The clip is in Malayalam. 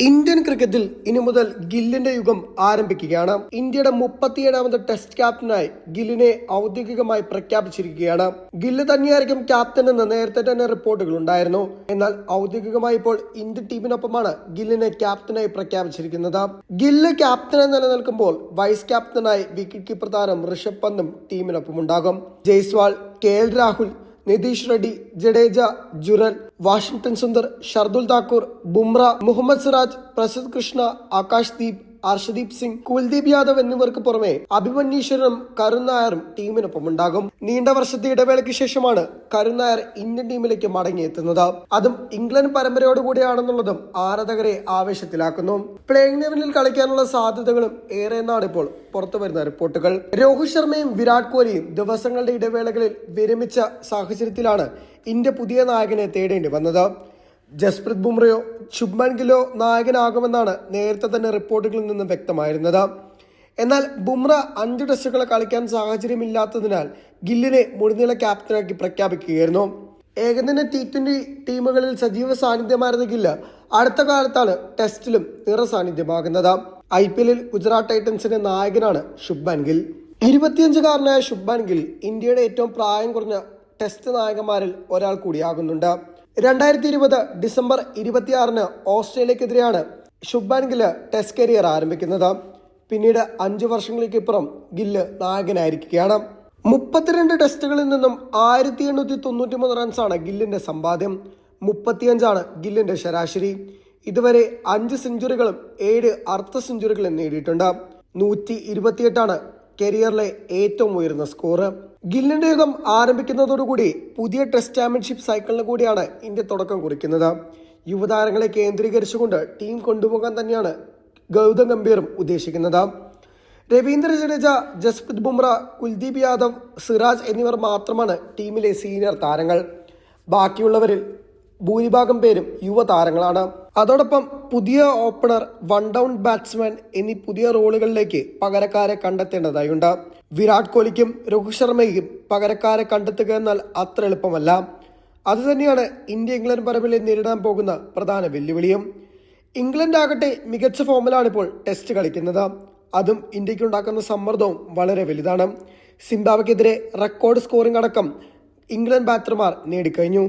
ഇന്ത്യൻ ക്രിക്കറ്റിൽ ഇനി മുതൽ ഗില്ലിന്റെ യുഗം ആരംഭിക്കുകയാണ്. ഇന്ത്യയുടെ മുപ്പത്തിയേഴാമത് ടെസ്റ്റ് ക്യാപ്റ്റനായി ഗില്ലിനെ ഔദ്യോഗികമായി പ്രഖ്യാപിച്ചിരിക്കുകയാണ്. ഗില്ല് തന്നെയായിരിക്കും ക്യാപ്റ്റൻ എന്ന് നേരത്തെ തന്നെ റിപ്പോർട്ടുകൾ ഉണ്ടായിരുന്നു. എന്നാൽ ഔദ്യോഗികമായി ഇപ്പോൾ ഇന്ത്യൻ ടീമിനൊപ്പമാണ് ഗില്ലിനെ ക്യാപ്റ്റനായി പ്രഖ്യാപിച്ചിരിക്കുന്നത്. ഗില്ല് ക്യാപ്റ്റനായി നിലനിൽക്കുമ്പോൾ വൈസ് ക്യാപ്റ്റനായി വിക്കറ്റ് കീപ്പർ താരം ഋഷഭ് പന്തും ടീമിനൊപ്പം ഉണ്ടാകും Jaiswal K L Rahul Nitish Reddy Jadeja Jurel Washington Sundar Shardul Thakur Bumrah Mohammed Siraj Prasidh Krishna Akash Deep Arshdeep Singh Kuldeep Yadav എന്നിവർക്ക് പുറമെ അഭിമന്യീശ്വരനും കരുൺ നായറും ടീമിനൊപ്പം ഉണ്ടാകും നീണ്ട വർഷത്തെ ഇടവേളയ്ക്ക് ശേഷമാണ് കരുൺ നായർ ഇന്ത്യൻ ടീമിലേക്ക് മടങ്ങിയെത്തുന്നത്. അതും ഇംഗ്ലണ്ട് പരമ്പരയോടുകൂടിയാണെന്നുള്ളതും ആരാധകരെ ആവേശത്തിലാക്കുന്നു. പ്ലേയിങ് ലെവലിൽ കളിക്കാനുള്ള സാധ്യതകളും ഏറെ എന്നാണ് പുറത്തു വരുന്ന റിപ്പോർട്ടുകൾ. രോഹിത് ശർമ്മയും വിരാട് കോഹ്ലിയും ദിവസങ്ങളുടെ ഇടവേളകളിൽ വിരമിച്ച സാഹചര്യത്തിലാണ് ഇന്ത്യ പുതിയ നായകനെ തേടേണ്ടി വന്നത്. ജസ്പ്രീത് ബുംറയോ ശുഭ്മാൻ ഗില്ലോ നായകനാകുമെന്നാണ് നേരത്തെ തന്നെ റിപ്പോർട്ടുകളിൽ നിന്നും വ്യക്തമായിരുന്നത്. എന്നാൽ ബുംറ അഞ്ച് ടെസ്റ്റുകൾ കളിക്കാൻ സാഹചര്യമില്ലാത്തതിനാൽ ഗില്ലിനെ മുഴുനീള ക്യാപ്റ്റനാക്കി പ്രഖ്യാപിക്കുകയായിരുന്നു. ഏകദിന ടി ട്വന്റി ടീമുകളിൽ സജീവ സാന്നിധ്യമായിരുന്ന ഗില്ല് അടുത്ത കാലത്താണ് ടെസ്റ്റിലും നിറ സാന്നിധ്യമാകുന്നത്. ഐ പി എല്ലിൽ ഗുജറാത്ത് ടൈറ്റൻസിന്റെ നായകനാണ് ശുഭ്മാൻ ഗിൽ. ഇരുപത്തിയഞ്ചുകാരനായ ശുഭ്മാൻ ഗിൽ ഇന്ത്യയുടെ ഏറ്റവും പ്രായം കുറഞ്ഞ ടെസ്റ്റ് നായകന്മാരിൽ ഒരാൾ കൂടിയാകുന്നുണ്ട്. രണ്ടായിരത്തി ഇരുപത് ഡിസംബർ ഇരുപത്തിയാറിന് ഓസ്ട്രേലിയക്കെതിരെയാണ് ശുഭ്മാൻ ഗില്ല് ടെസ്റ്റ് കരിയർ ആരംഭിക്കുന്നത്. പിന്നീട് അഞ്ചു വർഷങ്ങൾക്ക് ഇപ്പുറം ഗില്ല് നായകനായിരിക്കുകയാണ്. മുപ്പത്തിരണ്ട് ടെസ്റ്റുകളിൽ നിന്നും ആയിരത്തി എണ്ണൂറ്റി തൊണ്ണൂറ്റി മൂന്ന് റൺസാണ് ഗില്ലിന്റെ സമ്പാദ്യം. മുപ്പത്തിയഞ്ചാണ് ഗില്ലിന്റെ ശരാശരി. ഇതുവരെ അഞ്ച് സെഞ്ചുറികളും ഏഴ് അർദ്ധ സെഞ്ചുറികളും നേടിയിട്ടുണ്ട്. നൂറ്റി ഇരുപത്തിയെട്ടാണ് കരിയറിലെ ഏറ്റവും ഉയർന്ന സ്കോർ ഗില്ലിന്റെ യുഗം ആരംഭിക്കുന്നതോടുകൂടി പുതിയ ടെസ്റ്റ് ചാമ്പ്യൻഷിപ്പ് സൈക്കിളിന് കൂടിയാണ് ഇന്ത്യ തുടക്കം കുറിക്കുന്നത്. യുവതാരങ്ങളെ കേന്ദ്രീകരിച്ചുകൊണ്ട് ടീം കൊണ്ടുപോകാൻ തന്നെയാണ് ഗൗതം ഗംഭീറും ഉദ്ദേശിക്കുന്നത്. രവീന്ദ്ര ജഡേജ ജസ്പ്രീത് ബുംറ കുൽദീപ് യാദവ് സിറാജ് എന്നിവർ മാത്രമാണ് ടീമിലെ സീനിയർ താരങ്ങൾ. ബാക്കിയുള്ളവരിൽ ഭൂരിഭാഗം പേരും യുവതാരങ്ങളാണ്. അതോടൊപ്പം പുതിയ ഓപ്പണർ വൺ ഡൗൺ ബാറ്റ്സ്മാൻ എന്നീ പുതിയ റോളുകളിലേക്ക് പകരക്കാരെ കണ്ടെത്തേണ്ടതായുണ്ട്. വിരാട് കോഹ്ലിക്കും രോഹിത് ശർമ്മയ്ക്കും പകരക്കാരെ കണ്ടെത്തുക എന്നാൽ അത്ര എളുപ്പമല്ല. അതുതന്നെയാണ് ഇന്ത്യ ഇംഗ്ലണ്ട് പരമ്പരയിൽ നേരിടാൻ പോകുന്ന പ്രധാന വെല്ലുവിളിയും. ഇംഗ്ലണ്ട് ആകട്ടെ മികച്ച ഫോമിലാണ് ഇപ്പോൾ ടെസ്റ്റ് കളിക്കുന്നത്. അതും ഇന്ത്യയ്ക്ക് ഉണ്ടാക്കുന്ന സമ്മർദ്ദവും വളരെ വലുതാണ്. സിംബാബ്വെക്കെതിരെ റെക്കോർഡ് സ്കോറിംഗ് അടക്കം ഇംഗ്ലണ്ട് ബാറ്റർമാർ നേടിക്കഴിഞ്ഞു.